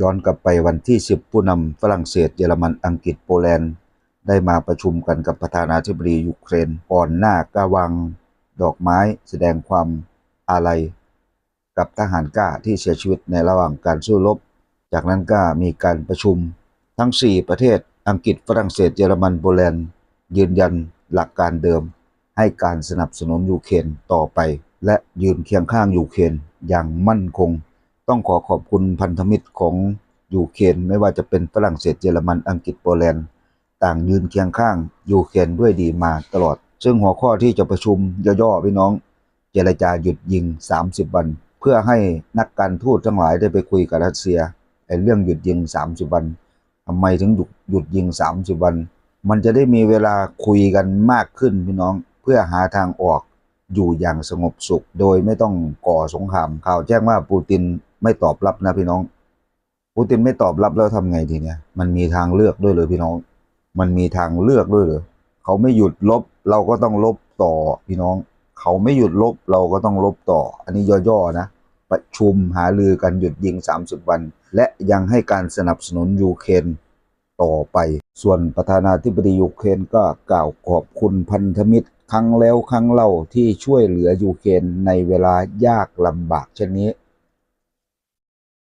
ย้อนกลับไปวันที่ 10 ผู้นำฝรั่งเศสเยอรมันอังกฤษโปแลนด์ ได้มาประชุมกันกับประธานาธิบดียูเครนก่อนหน้ากาวางดอกไม้แสดงความอาลัย กับทหารกล้าที่เสียชีวิตในระหว่างการสู้รบ จากนั้นก็มีการประชุม ทั้ง 4 ประเทศอังกฤษฝรั่งเศสเยอรมันโปแลนด์ ยืนยันหลักการเดิม ให้การสนับสนุนยูเครนต่อไป และยืนเคียงข้างยูเครนอย่างมั่นคง ต้องขอขอบคุณพันธมิตรของยูเครนไม่ว่าจะเป็นฝรั่งเศสเยอรมันอังกฤษโปแลนด์ต่างยืนเคียงข้างยูเครนด้วยดีมาตลอด ซึ่งหัวข้อที่จะประชุมย่อๆพี่น้อง เจรจาหยุดยิง 30 วัน เพื่อให้นักการทูตทั้งหลายได้ไปคุยกับรัสเซียไอ้เรื่องหยุดยิง 30 วันทำไมถึงหยุดหยุดยิง 30 วัน มันจะได้มีเวลาคุยกันมากขึ้นพี่น้องเพื่อหาทางออกอยู่อย่างสงบสุข โดยไม่ต้องก่อสงครามข่าวแจ้งว่าปูติน ไม่ตอบรับนะพี่น้อง ปูตินไม่ตอบรับแล้วทำไงทีเนี้ยมันมีทางเลือกด้วยเลยพี่น้อง มันมีทางเลือกด้วยเหรอเขาไม่หยุดลบ เราก็ต้องลบต่อพี่น้อง เขาไม่หยุดลบเราก็ต้องลบต่อ อันนี้ย่อๆนะประชุมหาลือกันหยุดยิง 30 วัน และยังให้การสนับสนุนยูเครนต่อไป ส่วนประธานาธิบดียูเครนก็กล่าวขอบคุณพันธมิตร ครั้งแล้วครั้งเล่าที่ช่วยเหลือยูเครนในเวลายากลำบากเช่นนี้